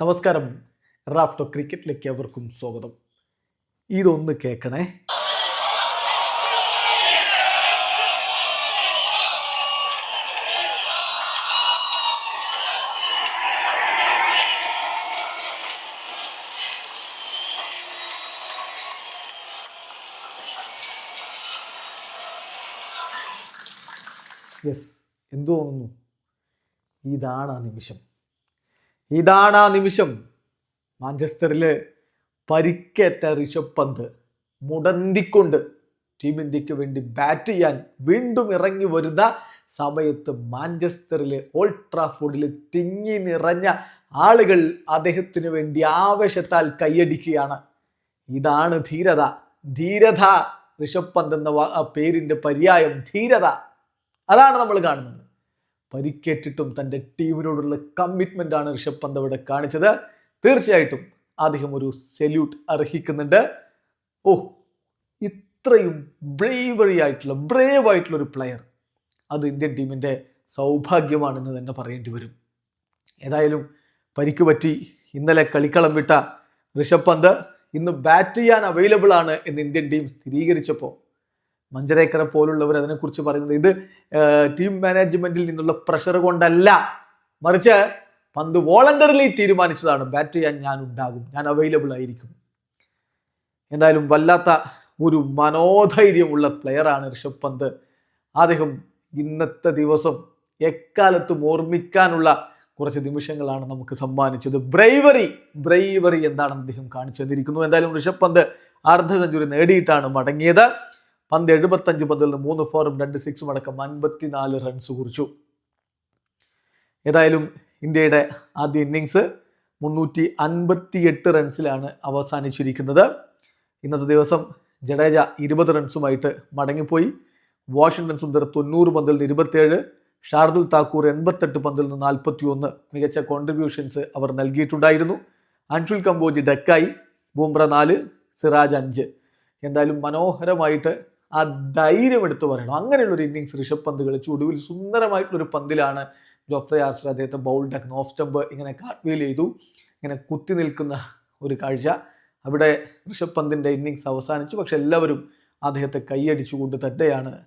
നമസ്കാരം. റാഫ്റ്റോ ക്രിക്കറ്റിലേക്ക് അവർക്കും സ്വാഗതം. ഇതൊന്ന് കേൾക്കണേ യെസ് എന്തു തോന്നുന്നു? ഇതാണ് ആ നിമിഷം. ഇതാണ് ആ നിമിഷം. മാഞ്ചസ്റ്ററിൽ പരിക്കേറ്റ ഋഷഭ് പന്ത് മുടന്തിക്കൊണ്ട് ടീം ഇന്ത്യയ്ക്ക് വേണ്ടി ബാറ്റ് ചെയ്യാൻ വീണ്ടും ഇറങ്ങി വരുന്ന സമയത്ത് മാഞ്ചസ്റ്ററിലെ ഓൾഡ് ട്രാഫോർഡിൽ തിങ്ങി നിറഞ്ഞ ആളുകൾ അദ്ദേഹത്തിന് വേണ്ടി ആവേശത്താൽ കൈയടിക്കുകയാണ്. ഇതാണ് ധീരത. ധീരത ഋഷഭ് പന്ത് എന്ന പേരിന്റെ പര്യായം. ധീരത. അതാണ് നമ്മൾ കാണുന്നത്. പരിക്കേറ്റിട്ടും തന്റെ ടീമിനോടുള്ള കമ്മിറ്റ്മെന്റ് ആണ് ഋഷഭ് പന്ത് അവിടെ കാണിച്ചത്. തീർച്ചയായിട്ടും അദ്ദേഹം ഒരു സെല്യൂട്ട് അർഹിക്കുന്നുണ്ട്. ഓ ഇത്രയും ബ്രേവറി ആയിട്ടുള്ള ബ്രേവ് ആയിട്ടുള്ള ഒരു പ്ലെയർ അത് ഇന്ത്യൻ ടീമിന്റെ സൗഭാഗ്യമാണെന്ന് തന്നെ പറയേണ്ടി വരും. ഏതായാലും പരിക്ക് പറ്റി ഇന്നലെ കളിക്കളം വിട്ട ഋഷഭ് പന്ത് ഇന്ന് ബാറ്റ് ചെയ്യാൻ അവൈലബിൾ ആണ് എന്ന് ഇന്ത്യൻ ടീം സ്ഥിരീകരിച്ചപ്പോൾ മഞ്ചരേക്കറെ പോലുള്ളവർ അതിനെക്കുറിച്ച് പറയുന്നത് ഇത് ടീം മാനേജ്മെന്റിൽ നിന്നുള്ള പ്രഷർ കൊണ്ടല്ല. മറിച്ച് പന്ത് വോളണ്ടറിലി തീരുമാനിച്ചതാണ്. ബാറ്റ് ചെയ്യാൻ ഞാൻ ഉണ്ടാകും ഞാൻ അവൈലബിൾ ആയിരിക്കും. എന്തായാലും വല്ലാത്ത ഒരു മനോധൈര്യമുള്ള പ്ലെയറാണ് ഋഷഭ് പന്ത്. അദ്ദേഹം ഇന്നത്തെ ദിവസം എക്കാലത്തും ഓർമ്മിക്കാനുള്ള കുറച്ച് നിമിഷങ്ങളാണ് നമുക്ക് സമ്മാനിച്ചത്. ബ്രൈവറി ബ്രൈവറി എന്താണെന്ന് അദ്ദേഹം കാണിച്ചു തന്നിരിക്കുന്നു. എന്തായാലും ഋഷഭ് പന്ത് അർദ്ധ സെഞ്ചുറി നേടിയിട്ടാണ് മടങ്ങിയത്. പന്ത് എഴുപത്തഞ്ച് പന്തിൽ നിന്ന് മൂന്ന് ഫോറും രണ്ട് സിക്സും അടക്കം അൻപത്തിനാല് റൺസ് കുറിച്ചു. ഏതായാലും ഇന്ത്യയുടെ ആദ്യ ഇന്നിങ്സ് മുന്നൂറ്റി അൻപത്തി എട്ട് റൺസിലാണ് അവസാനിച്ചിരിക്കുന്നത്. ഇന്നത്തെ ദിവസം ജഡേജ ഇരുപത് റൺസുമായിട്ട് മടങ്ങിപ്പോയി. വാഷിംഗ്ടൺ സുന്ദർ തൊണ്ണൂറ് പന്തിൽ നിന്ന് ഇരുപത്തേഴ് ഷാർദുൽ താക്കൂർ എൺപത്തെട്ട് പന്തിൽ നിന്ന് നാൽപ്പത്തി ഒന്ന് മികച്ച കോൺട്രിബ്യൂഷൻസ് അവർ നൽകിയിട്ടുണ്ടായിരുന്നു. അൻഷുൽ കമ്പോജി ഡക്കായി ബൂംറ നാല് സിറാജ് അഞ്ച്. എന്തായാലും മനോഹരമായിട്ട് ആ ധൈര്യം എടുത്തു പറയണം. അങ്ങനെയുള്ള ഒരു ഇന്നിങ്സ് ഋഷഭ് പന്ത് കളിച്ചു ഒടുവിൽ സുന്ദരമായിട്ടുള്ളൊരു പന്തിലാണ് ജോഫ്രെ ആർസർ അദ്ദേഹത്തെ ബൗൾഡ് ആക്കുന്ന ഓഫ് സ്റ്റംപ് ഇങ്ങനെ കാട്ട്വീൽ ചെയ്തു. ഇങ്ങനെ കുത്തി നിൽക്കുന്ന ഒരു കാഴ്ച അവിടെ ഋഷഭ് പന്തിന്റെ ഇന്നിങ്സ് അവസാനിച്ചു. പക്ഷെ എല്ലാവരും അദ്ദേഹത്തെ കൈയടിച്ചുകൊണ്ട് തന്നെയാണ്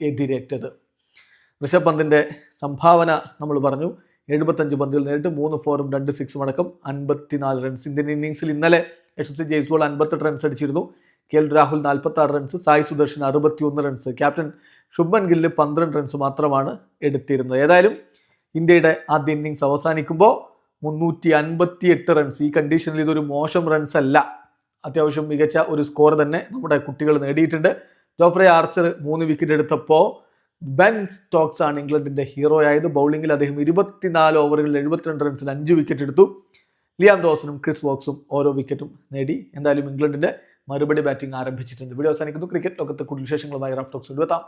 എതിരേറ്റത്. ഋഷഭ് പന്തിന്റെ സംഭാവന നമ്മൾ പറഞ്ഞു. എഴുപത്തഞ്ച് പന്തിൽ നേരിട്ട് മൂന്ന് ഫോറും രണ്ട് സിക്സും അടക്കം അൻപത്തിനാല് റൺസ് ഇന്ത്യൻ ഇന്നിങ്സിൽ ഇന്നലെ എസ് എസ് ജയ്സ്വാൾ അൻപത്തെട്ട് റൺസ് അടിച്ചിരുന്നു. കെ എൽ രാഹുൽ നാൽപ്പത്തി ആറ് റൺസ് സായി സുദർശൻ അറുപത്തി ഒന്ന് റൺസ് ക്യാപ്റ്റൻ ശുഭൻ ഗില്ല് പന്ത്രണ്ട് റൺസ് മാത്രമാണ് എടുത്തിരുന്നത്. ഏതായാലും ഇന്ത്യയുടെ ആദ്യ ഇന്നിങ്സ് അവസാനിക്കുമ്പോൾ മുന്നൂറ്റി അൻപത്തി എട്ട് റൺസ് ഈ കണ്ടീഷനിൽ ഇതൊരു മോശം റൺസ് അല്ല. അത്യാവശ്യം മികച്ച ഒരു സ്കോർ തന്നെ നമ്മുടെ കുട്ടികൾ നേടിയിട്ടുണ്ട്. ജോഫ്രെ ആർച്ചർ മൂന്ന് വിക്കറ്റ് എടുത്തപ്പോൾ ബെൻ സ്റ്റോക്സ് ആണ് ഇംഗ്ലണ്ടിന്റെ ഹീറോ ആയത്. ബൗളിങ്ങിൽ അദ്ദേഹം ഇരുപത്തിനാല് ഓവറുകളിൽ എഴുപത്തിരണ്ട് റൺസിൽ അഞ്ച് വിക്കറ്റ് എടുത്തു. ലിയാം ഡോസനും ക്രിസ് വോക്സും ഓരോ വിക്കറ്റും നേടി. എന്തായാലും ഇംഗ്ലണ്ടിന്റെ മറുപടി ബാറ്റിംഗ് ആരംഭിച്ചിട്ടുണ്ട്. വീഡിയോ അവസാനിക്കുന്നു. ക്രിക്കറ്റ് ലോകത്തെ കൂടുതൽ വിശേഷങ്ങളുമായി റഫ് ടോക്സ് എത്താം.